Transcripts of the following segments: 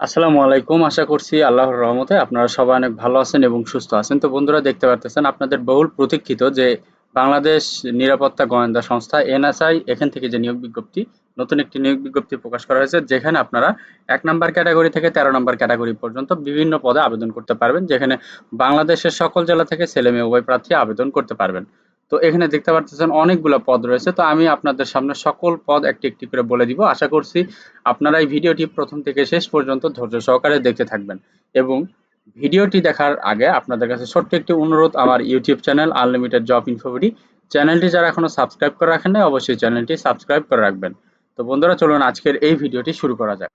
আসসালামু আলাইকুম। আশা করছি আল্লাহর রহমতে আপনারা সবাই অনেক ভালো আছেন এবং সুস্থ আছেন। তো বন্ধুরা, দেখতে পারতেছেন আপনাদের বহুল প্রতীক্ষিত যে বাংলাদেশ নিরাপত্তা গোয়েন্দা সংস্থা এনএসআই, এখান থেকে যে নিয়োগ বিজ্ঞপ্তি, নতুন একটি নিয়োগ বিজ্ঞপ্তি প্রকাশ করা হয়েছে, যেখানে আপনারা এক নম্বর ক্যাটাগরি থেকে তেরো নম্বর ক্যাটাগরি পর্যন্ত বিভিন্ন পদে আবেদন করতে পারবেন, যেখানে বাংলাদেশের সকল জেলা থেকে ছেলে মেয়ে, উভয় প্রার্থী আবেদন করতে পারবেন। তো এখানে দেখতে পাচ্ছেন অনেকগুলো পদ রয়েছে। তো আমি আপনাদের সামনে সকল পদ একটি একটি করে বলে দিব। আশা করছি আপনারা এই ভিডিওটি প্রথম থেকে শেষ পর্যন্ত ধৈর্য সহকারে দেখতে থাকবেন এবং ভিডিওটি দেখার আগে আপনাদের কাছে ছোট্ট একটি অনুরোধ, আমার ইউটিউব চ্যানেল আনলিমিটেড জব ইনফোভিডি চ্যানেলটি যারা এখনও সাবস্ক্রাইব করে রাখেন নাই, অবশ্যই চ্যানেলটি সাবস্ক্রাইব করে রাখবেন। তো বন্ধুরা, চলুন আজকের এই ভিডিওটি শুরু করা যাক।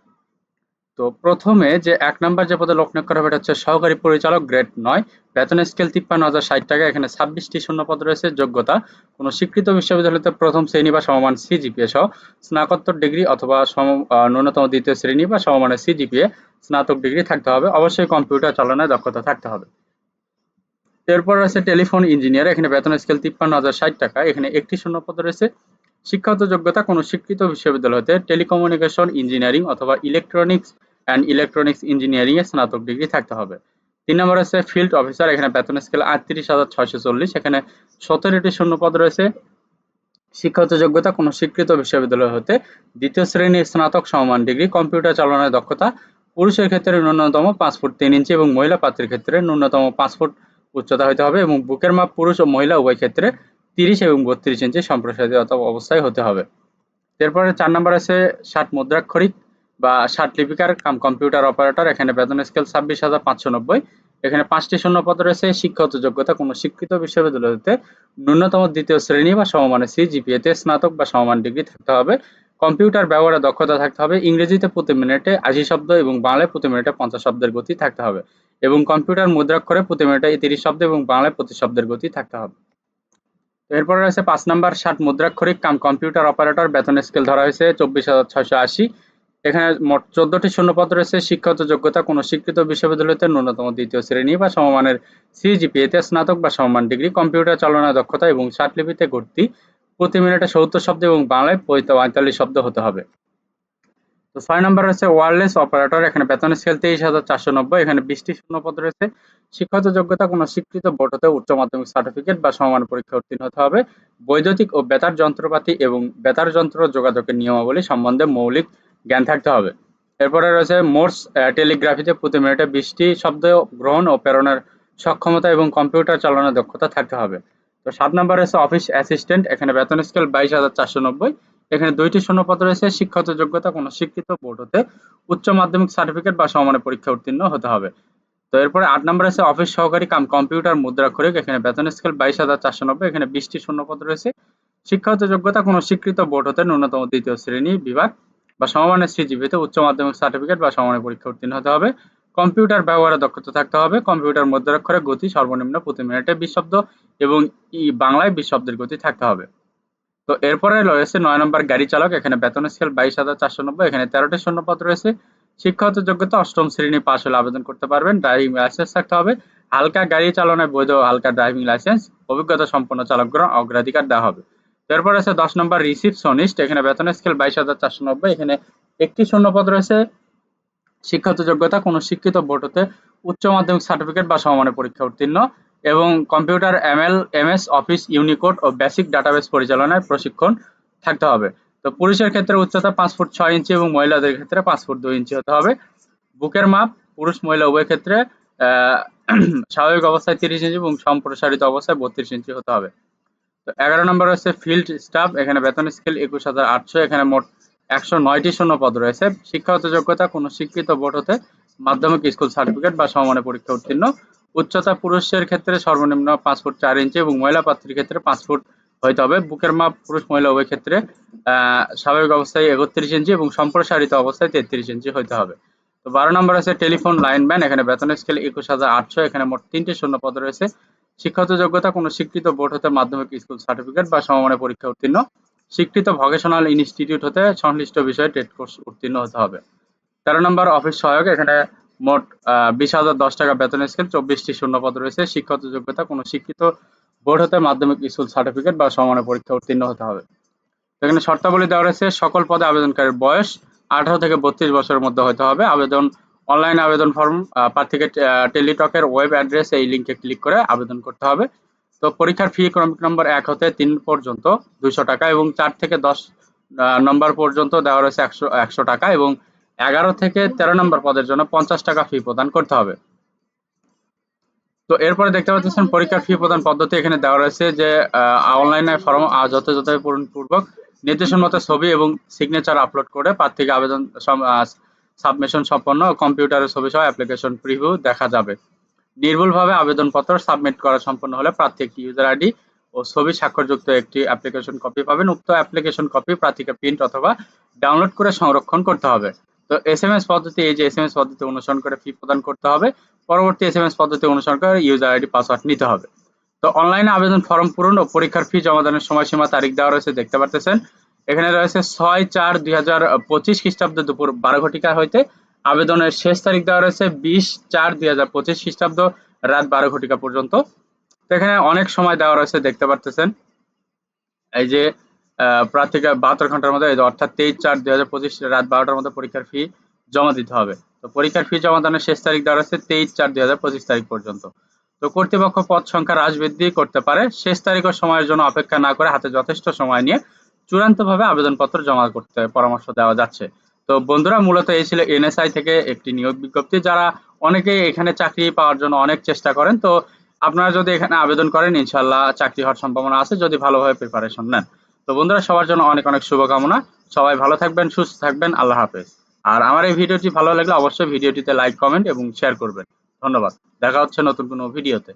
তো প্রথমে যে এক নাম্বার যে পদে লোক নিয়োগ করা হবে, এটা হচ্ছে সহকারী পরিচালক গ্রেড নয়। বেতন স্কেল তিপ্পান্ন হাজার ষাট টাকা, এখানে ছাব্বিশটি শূন্য পদ রয়েছে, যোগ্যতা। কোনো স্বীকৃত বিশ্ববিদ্যালয়তে প্রথম শ্রেণি বা সমমান সিজিপিএ সহ স্নাতকোত্তর ডিগ্রি অথবা সম ন্যূনতম দ্বিতীয় শ্রেণি বা সমমানের সিজিপিএ স্নাতক ডিগ্রি থাকতে হবে। অবশ্যই কম্পিউটার চালনায় দক্ষতা থাকতে হবে। এরপর রয়েছে টেলিফোন ইঞ্জিনিয়ার, এখানে বেতন স্কেল তিপ্পান্ন হাজার ষাট টাকা, এখানে একটি শূন্য পদ রয়েছে। শিক্ষাগত যোগ্যতা কোনো স্বীকৃত বিশ্ববিদ্যালয় হতে টেলিকমিউনিকেশন, ইঞ্জিনিয়ারিং অথবা ইলেকট্রনিক্স অ্যান্ড ইলেকট্রনিক্স ইঞ্জিনিয়ারিং এ স্নাতক ডিগ্রি থাকতে হবে। তিন নম্বর আছে ফিল্ড অফিসার এখানে বেতন স্কেল আটত্রিশ হাজার ছয়শো চল্লিশ এখানে সতেরোটি শূন্য পদ রয়েছে। শিক্ষাগত যোগ্যতা কোনো স্বীকৃত বিশ্ববিদ্যালয় হতে দ্বিতীয় শ্রেণির স্নাতক সমমান ডিগ্রি, কম্পিউটার চালনায় দক্ষতা, পুরুষের ক্ষেত্রে ন্যূনতম পাঁচ ফুট তিন ইঞ্চি এবং মহিলা প্রার্থীর ক্ষেত্রে ন্যূনতম পাঁচ ফুট উচ্চতা হতে হবে এবং বুকের মাপ পুরুষ ও মহিলা উভয় ক্ষেত্রে তিরিশ এবং বত্রিশ ইঞ্চি সম্প্রসারিত অবস্থায় হতে হবে। এরপরে চার নম্বর আছে ষাট মুদ্রাক্ষরিক বা ষাট লিপিকার কাম কম্পিউটার অপারেটর। এখানে বেতন স্কেল ছাব্বিশ হাজার পাঁচশো নব্বই। এখানে পাঁচটি শূন্য পদ রয়েছে, শিক্ষাগত যোগ্যতা কোনো স্বীকৃত বিশ্ববিদ্যালয়তে ন্যূনতম দ্বিতীয় শ্রেণি বা সমমানের সিজিপিএ তে স্নাতক বা সমমান ডিগ্রি থাকতে হবে। কম্পিউটার ব্যবহারে দক্ষতা থাকতে হবে, ইংরেজিতে প্রতি মিনিটে আশি শব্দ এবং বাংলায় প্রতি মিনিটে পঞ্চাশ শব্দের গতি থাকতে হবে। এবং কম্পিউটার মুদ্রাক্ষরে প্রতি মিনিটে তিরিশ শব্দ এবং বাংলায় প্রতি শব্দের গতি থাকতে হবে। এরপরে রয়েছে পাঁচ নাম্বার ষাট মুদ্রাক্ষরিক কাম কম্পিউটার অপারেটর, বেতন স্কেল ধরা হয়েছে চব্বিশ হাজার ছয়শো আশি। এখানে মোট চোদ্দটি শূন্যপদ রয়েছে, শিক্ষাগত যোগ্যতা কোনো স্বীকৃত বিশ্ববিদ্যালয়তে ন্যূনতম দ্বিতীয় শ্রেণি বা সমমানের সিজিপিএতে স্নাতক বা সমমান ডিগ্রি, কম্পিউটার চালনা দক্ষতা এবং ষাটলিপিতে ঘটতি প্রতি মিনিটে সত্তর শব্দ এবং বাংলায় পঁয়তাল্লিশ শব্দ হতে হবে। তো ছয় নম্বর রয়েছে ওয়ারলেস অপারেটর এখানে বেতন স্কেল তেইশ হাজার চারশো নব্বই, এখানে বিশটি শূন্যপদ রয়েছে। শিক্ষাগত যোগ্যতা কোনো স্বীকৃত বোর্ড হতে উচ্চ মাধ্যমিক সার্টিফিকেট বা সমান পরীক্ষা উত্তীর্ণ হতে হবে। বৈদ্যুতিক ও বেতার যন্ত্রপাতি এবং বেতার যন্ত্র যোগাযোগের নিয়মাবলী সম্বন্ধে মৌলিক জ্ঞান থাকতে হবে। এরপরে রয়েছে মোর্স টেলিগ্রাফিতে প্রতি মিনিটে বিশটি শব্দ গ্রহণ ও প্রেরণের সক্ষমতা এবং কম্পিউটার চালানোর দক্ষতা থাকতে হবে। তো সাত নম্বর রয়েছে অফিস অ্যাসিস্ট্যান্ট এখানে বেতন স্কেল বাইশ হাজার চারশো নব্বই এখানে দুইটি শূন্যপদ রয়েছে, শিক্ষাগত যোগ্যতা কোনো শিক্ষিত বোর্ড হতে উচ্চ মাধ্যমিক সার্টিফিকেট বা সমানের পরীক্ষা উত্তীর্ণ হতে হবে। তো এরপরে আট নম্বর আছে অফিস সহকারী কাম কম্পিউটার মুদ্রাক্ষরিক এখানে বেতন স্কেল বাইশ হাজার চারশো নব্বই, এখানে বিশটি শূন্যপদ রয়েছে। শিক্ষাগত যোগ্যতা কোনো স্বীকৃত বোর্ড হতে ন্যূনতম দ্বিতীয় শ্রেণি বিভাগ বা সমমানের সিজিপিতে উচ্চ মাধ্যমিক সার্টিফিকেট বা সমানের পরীক্ষা উত্তীর্ণ হতে হবে। কম্পিউটার ব্যবহারে দক্ষতা থাকতে হবে। কম্পিউটার মুদ্রাক্ষরে গতি সর্বনিম্ন প্রতি মিনিটে বিশ শব্দ এবং ই বাংলায় বিশ শব্দের গতি থাকতে হবে। তো এরপরে রয়েছে নয় নম্বর গাড়ি চালক, এখানে বেতন স্কেল বাইশ হাজার চারশো নব্বই, এখানে তেরোটি শূন্যপদ রয়েছে। শিক্ষাগত যোগ্যতা অষ্টম শ্রেণি পাশ হলে আবেদন করতে পারবেন ড্রাইভিং লাইসেন্স থাকতে হবে। হালকা গাড়ি চালনায় বৈধ হালকা ড্রাইভিং লাইসেন্স অভিজ্ঞতা সম্পন্ন চালকগণ অগ্রাধিকার দেওয়া হবে। এরপর আছে দশ নম্বর রিসিপশনিস্ট এখানে বেতন স্কেল বাইশ হাজার চারশো নব্বই, এখানে একটি শূন্যপদ রয়েছে। শিক্ষাগত যোগ্যতা কোনো শিক্ষিত বোর্ড উচ্চ মাধ্যমিক সার্টিফিকেট বা সমমানের পরীক্ষা উত্তীর্ণ। এবং computer, ML, MS, office, unicode ও বেসিক ডাটাবেস পরিচালনায় প্রশিক্ষণ থাকতে হবে। তো পুরুষের ক্ষেত্রে উচ্চতা পাঁচ ফুট ছয় ইঞ্চি এবং মহিলাদের ক্ষেত্রে পাঁচ ফুট দুই ইঞ্চি হতে হবে। বুকের মাপ, পুরুষ মহিলা উভয় ক্ষেত্রে স্বাভাবিক অবস্থায় তিরিশ ইঞ্চি এবং সম্প্রসারিত অবস্থায় বত্রিশ ইঞ্চি হতে হবে। তো এগারো নম্বর হচ্ছে ফিল্ড স্টাফ, এখানে বেতন স্কেল একুশ হাজার আটশো, এখানে মোট একশো নয়টি শূন্য পদ রয়েছে। শিক্ষাগত যোগ্যতা কোনো শিক্ষিত বোর্ড হতে মাধ্যমিক স্কুল সার্টিফিকেট বা সমমানের পরীক্ষা উত্তীর্ণ উচ্চতা পুরুষের ক্ষেত্রে সর্বনিম্ন পাঁচ ফুট চার ইঞ্চি এবং মহিলা প্রার্থীর ক্ষেত্রে পাঁচ ফুট হইতে হবে। বুকের মাপ পুরুষ মহিলা উভয় ক্ষেত্রে স্বাভাবিক অবস্থায় একত্রিশ ইঞ্চি এবং সম্প্রসারিত অবস্থায় তেত্রিশ ইঞ্চি হইতে হবে। তো বারো নম্বর আছে টেলিফোন লাইন লাইনম্যান এখানে বেতন স্কেল একুশ হাজার আটশো, এখানে মোট তিনটি শূন্য পদ রয়েছে। শিক্ষাগত যোগ্যতা, কোনো স্বীকৃত বোর্ড হতে মাধ্যমিক স্কুল সার্টিফিকেট বা সমমানের পরীক্ষা উত্তীর্ণ। স্বীকৃত ভকেশনাল ইনস্টিটিউট হতে সংশ্লিষ্ট বিষয়ে টেট কোর্স উত্তীর্ণ হতে হবে। তেরো নম্বর অফিস সহায়ক, এখানে মোট বিশ হাজার দশ টাকা বেতন স্কেল, চব্বিশটি শূন্যপদ রয়েছে। শিক্ষাগত যোগ্যতা, কোনো শিক্ষিত বোর্ড হতে মাধ্যমিক, স্কুল সার্টিফিকেট বা সমানের পরীক্ষা উত্তীর্ণ হতে হবে। এখানে শর্তাবলী দেওয়া রয়েছে, সকল পদে আবেদনকারীর বয়স আঠারো থেকে বত্রিশ বছরের মধ্যে হতে হবে। আবেদন, অনলাইন আবেদন ফর্ম প্রার্থীকে টেলিটকের ওয়েব অ্যাড্রেস এই লিঙ্কে ক্লিক করে আবেদন করতে হবে। তো পরীক্ষার ফি ক্রমিক নম্বর এক হতে তিন পর্যন্ত দুইশো টাকা এবং চার থেকে দশ নম্বর পর্যন্ত দেওয়া রয়েছে একশো একশো টাকা এবং এগারো থেকে তেরো নম্বর পদের জন্য পঞ্চাশ টাকা ফি প্রদান করতে হবে। তো এরপরে দেখতে পাচ্ছেন পরীক্ষার ফি প্রদান পদ্ধতি এখানে দেওয়া রয়েছে যে অনলাইনে ফর্ম যথাযথ পূর্বক নির্দেশন মতো ছবি এবং সিগনেচার আপলোড করে প্রার্থীকে আবেদন সাবমিশন সম্পন্ন কম্পিউটারের ছবি সহ অ্যাপ্লিকেশন প্রিভিউ দেখা যাবে। নির্ভুলভাবে আবেদনপত্র সাবমিট করা সম্পন্ন হলে প্রার্থী একটি ইউজার আইডি ও ছবি স্বাক্ষরযুক্ত একটি অ্যাপ্লিকেশন কপি পাবেন। উক্ত অ্যাপ্লিকেশন কপি প্রার্থীকে প্রিন্ট অথবা ডাউনলোড করে সংরক্ষণ করতে হবে। তো এস এম এস পদ্ধতি এই যে এস এম এস পদ্ধতি অনুসরণ করে ফি প্রদান করতে হবে। পরবর্তী এস এম এস পদ্ধতি অনুসরণ করে ইউজার আইডি পাসওয়ার্ড নিতে হবে। তো অনলাইনে আবেদন ফর্ম পূরণ ও পরীক্ষার ফি জমা জমাদানের সময়সীমা তারিখ দেওয়া রয়েছে, দেখতে পারতেছেন। এখানে রয়েছে ছয় চার দুই হাজার পঁচিশ খ্রিস্টাব্দ দুপুর বারো ঘটিকা হইতে আবেদনের শেষ তারিখ দেওয়া রয়েছে বিশ চার দুই হাজার পঁচিশ খ্রিস্টাব্দ রাত বারো ঘটিকা পর্যন্ত। তো এখানে অনেক সময় দেওয়া রয়েছে, দেখতে পারতেছেন। এই যে প্রার্থীকে বাহাত্তর ঘণ্টার মধ্যে অর্থাৎ তেইশ চার দুই হাজার পঁচিশ রাত বারোটার মধ্যে পরীক্ষার ফি জমা দিতে হবে। তো পরীক্ষার ফি জমাদানের শেষ তারিখ দেওয়া রয়েছে তেইশ চার দুই হাজার পঁচিশ তারিখ পর্যন্ত। তো কর্তৃপক্ষ পদ সংখ্যা হ্রাস বৃদ্ধি করতে পারে। শেষ তারিখ ও সময়ের জন্য অপেক্ষা না করে হাতে যথেষ্ট সময় নিয়ে চূড়ান্তভাবে আবেদনপত্র জমা করতে পরামর্শ দেওয়া যাচ্ছে। তো বন্ধুরা, মূলত এই ছিল এনএসআই থেকে একটি নিয়োগ বিজ্ঞপ্তি। যারা অনেকেই এখানে চাকরি পাওয়ার জন্য অনেক চেষ্টা করেন, তো আপনারা যদি এখানে আবেদন করেন ইনশাল্লাহ চাকরি হওয়ার সম্ভাবনা আছে। যদি ভালোভাবে প্রিপারেশন নেন। তো বন্ধুরা, সবার জন্য অনেক অনেক শুভকামনা। সবাই ভালো থাকবেন, সুস্থ থাকবেন, আল্লাহ হাফেজ। আর আমার এই ভিডিওটি ভালো লাগলে অবশ্যই ভিডিওটিতে লাইক, কমেন্ট এবং শেয়ার করবেন। ধন্যবাদ। দেখা হচ্ছে নতুন কোনো ভিডিওতে।